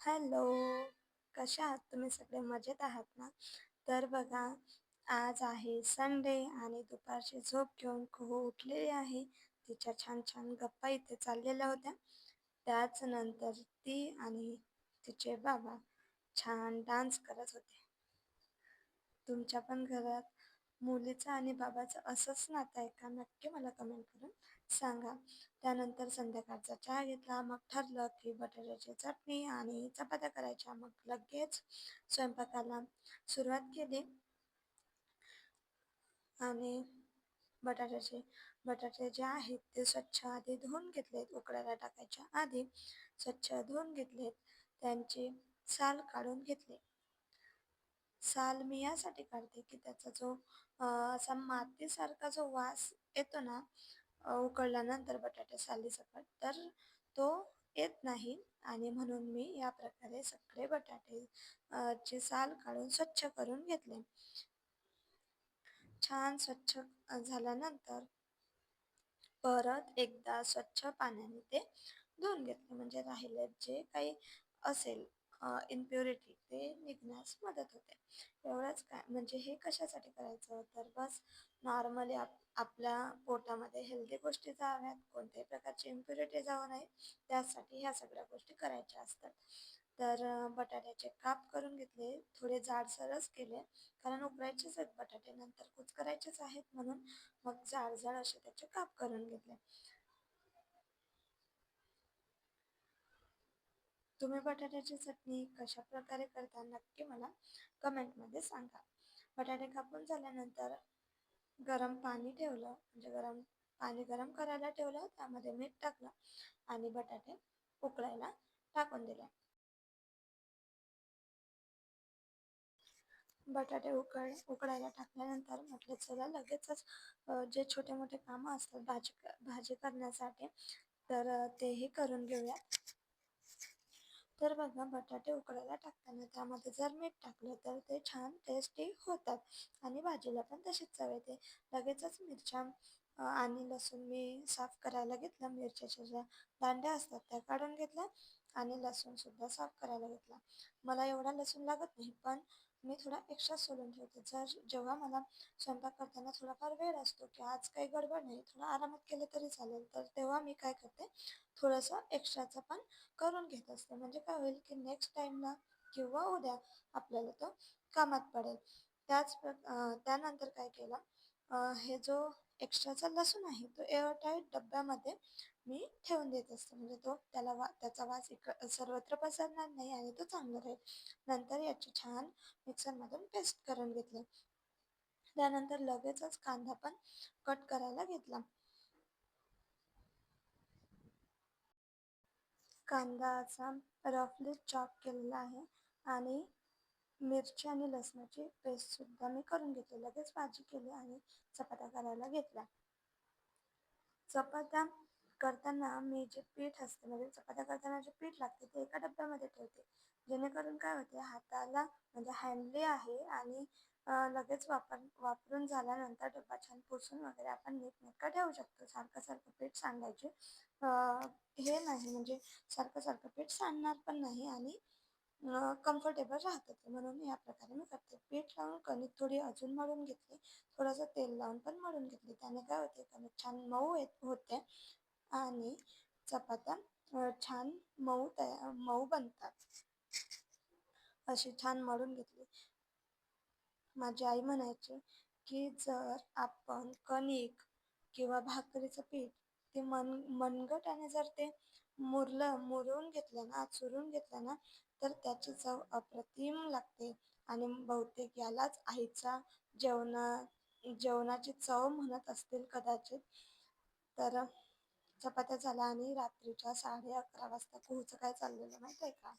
Hello कशा आहात? तुम्ही सगळे मजेत आहात ना? तर बघा आज आहे संडे आणि दुपारची झोप घेऊन कुहू उठलेली आहे. तिच्या छान छान गप्पा इथे चाललेल्या होत्या. त्याच नंतर ती आणि तिचे बाबा छान डान्स करत होते. तुमच्या पण घरात मुलीचं आणि बाबाचं असंच नातं आहे का? नक्की मला कमेंट करून सांगा. त्यानंतर संध्याकाळचा चहा घेतला मग ठरलं की बटाट्याची चटणी आणि चपात्या करायच्या. मग लगेच स्वयंपाकाला सुरुवात केली आणि बटाट्याचे बटाटे जे आहेत ते स्वच्छ आधी धुवून घेतलेत. उकडायला टाकायच्या आधी स्वच्छ धुवून घेतलेत. त्यांची साल काढून घेतले. साल मी यासाठी काढते की त्याचा जो असा मातीसारखा जो वास येतो ना उकळल्यानंतर बटाटे सालीसकट तर तो येत नाही. आणि म्हणून मी या प्रकारे सगळे बटाटे चे साल काढून स्वच्छ करून घेतले. छान स्वच्छ झाल्यानंतर परत एकदा स्वच्छ पाण्याने ते धुवून घेतले. म्हणजे राहिले जे काही असेल इम्प्युरिटी ते निघण्यास मदत होते. एवढंच काय? म्हणजे हे कशासाठी करायचं? तर बस नॉर्मली आप आपल्या पोटामध्ये हेल्दी गोष्टी जाव्यात कोणत्याही प्रकारची इम्प्युरिटी जाऊ नये. त्यासाठी ह्या सगळ्या गोष्टी करायच्या असतात. तर बटाट्याचे काप करून घेतले थोडे जाडसरच केले कारण उकडायचेच आहेत बटाटे नंतर कुच करायचेच आहेत म्हणून मग जाड जाड असे त्याचे काप करून घेतले. तुम्ही बटाट्याची चटणी कशा प्रकारे करता नक्की मला कमेंटमध्ये सांगा. बटाटे कापून झाल्यानंतर गरम पाणी ठेवलं म्हणजे गरम पाणी गरम करायला ठेवलं त्यामध्ये मीठ टाकलं आणि बटाटे उकळायला टाकून दिले. बटाटे उकळ उकळायला टाकल्यानंतर म्हटलं चला लगेचच जे छोटे मोठे कामं असतात भाजी भाजी करण्यासाठी तर तेही करून घेऊयात. तर बघा बटाटे उकडायला टाकताना त्यामध्ये जर मीठ टाकलं तर ते छान टेस्टी होतात. आणि भाजीला पण तशीच चव येते. लगेचच मिरच्या आणि लसूण मी साफ करायला घेतला. मिरच्याच्या ज्या दांड्या असतात त्या काढून घेतल्या. आणि लसूणसुद्धा साफ करायला घेतला. मला एवढा लसूण लागत नाही पण मी थोडा एक्स्ट्रा सोलून ठेवते. जर जेव्हा मला स्वयंपाक करताना थोडाफार वेळ असतो की आज काही गडबड नाही थोडं आरामात केलं तरी चालेल तर तेव्हा मी काय करते थोडंसं एक्स्ट्राचं पण करून घेत असते. म्हणजे काय होईल की नेक्स्ट टाईमला किंवा उद्या आपल्याला तो कामात पडेल. त्याच त्यानंतर काय केलं हे जो एक्स्ट्राचा लसूण आहे तो एअरटाईट डब्यामध्ये मी ठेवून देत असते. म्हणजे तो त्याला वा त्याचा वास इक सर्वत्र पसरणार नाही आणि तो चांगला राहील. नंतर याची छान मिक्सरमधून पेस्ट करून घेतली. त्यानंतर लगेचच कांदा पण कट करायला घेतला. कांदा असा रफली चॉप केलेला आहे आणि मिरची आणि लसणाची पेस्टसुद्धा मी करून घेतली. लगेच भाजी केली आणि चपात्या करायला घेतल्या. चपात्या करताना मी जे पीठ असते म्हणजे चपात्या करताना जे पीठ लागते ते एका डब्यामध्ये ठेवते. जेणेकरून काय होते हाताला म्हणजे हँडली आहे आणि लगेच वापर वापरून झाल्यानंतर डब्बा छान पुसून वगैरे आपण नीटनेटका ठेवू शकतो. सारखं सारखं पीठ सांडायचे. हे नाही म्हणजे सारखं सारखं पीठ सांडणार पण नाही आणि कम्फर्टेबल राहतात. म्हणून या प्रकारे मी करते. पीठ लावून कणिक थोडी अजून मळून घेतली. थोडंसं तेल लावून पण मळून घेतली. त्याने काय होते? कणिक छान मऊ येत होते. आणि चपात्या छान मऊ तया मऊ बनतात. अशी छान मळून घेतली. माझी आई म्हणायची की जर आपण कणिक किंवा भाकरीचं पीठ ते मन मनगटाने जर ते मुरलं मुरवून घेतलं ना चुरून घेतलं ना तर त्याची चव अप्रतिम लागते. आणि बहुतेक यालाच आईचा जेवणा जेवणाची चव म्हणत असतील कदाचित. तर चपात्या झाल्या आणि रात्रीच्या साडे अकरा वाजता पोहोच काय चाललेलं माहिती आहे का?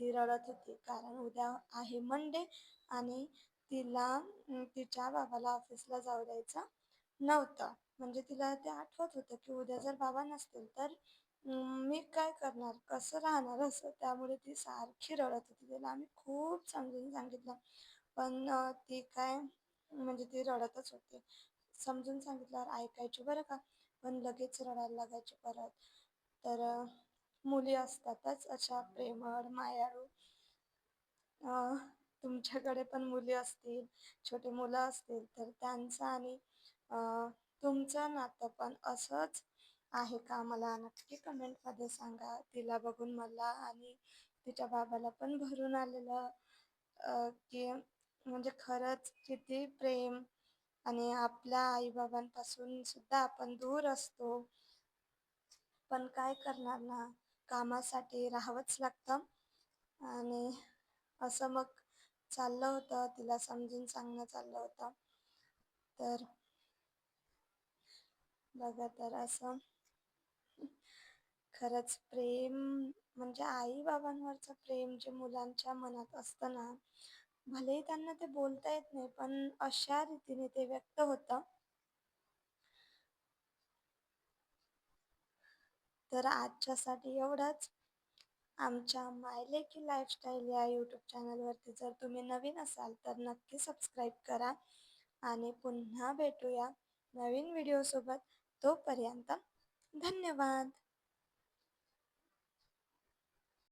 ती रडत होती. कारण उद्या आहे मंडे आणि तिला तिच्या बाबाला ऑफिसला जाऊ द्यायचं नव्हतं. म्हणजे तिला ते आठवत होतं की उद्या जर बाबा नसतील तर मी काय करणार? कसं राहणार असं? त्यामुळे ती सारखी रडत होती. तिला आम्ही खूप समजून सांगितलं. पण ती काय म्हणजे ती रडतच होती. समजून सांगितल्यावर ऐकायची बरं का? पण लगेच रडायला लागायची परत. तर मुली असतातच अशा प्रेमळ मायाळू. तुमच्याकडे पण मुली असतील छोटे मुलं असतील तर त्यांचं आणि तुमचं नातं पण असंच आहे का मला नक्की कमेंटमध्ये सांगा. तिला बघून मला आणि तिच्या बाबाला पण भरून आलेलं की म्हणजे खरंच किती प्रेम आणि आपल्या आईबाबांपासून सुद्धा आपण दूर असतो. पण काय करणार ना? कामासाठी राहावंच लागतं. आणि असं मग चाललं होतं. तिला समजून सांगणं चाललं होतं. तर बघा तर असं खरंच प्रेम म्हणजे आई बाबांवरचं प्रेम जे मुलांच्या मनात असतं ना भलेही त्यांना ते बोलता येत नाही पण अशा रीतीने ते व्यक्त होतं. तर आजच्यासाठी एवढंच. आमच्या मायलेकी लाईफस्टाईल या यूट्यूब चॅनलवरती जर तुम्ही नवीन असाल तर नक्की सबस्क्राईब करा आणि पुन्हा भेटूया नवीन व्हिडिओसोबत. तोपर्यंत धन्यवाद.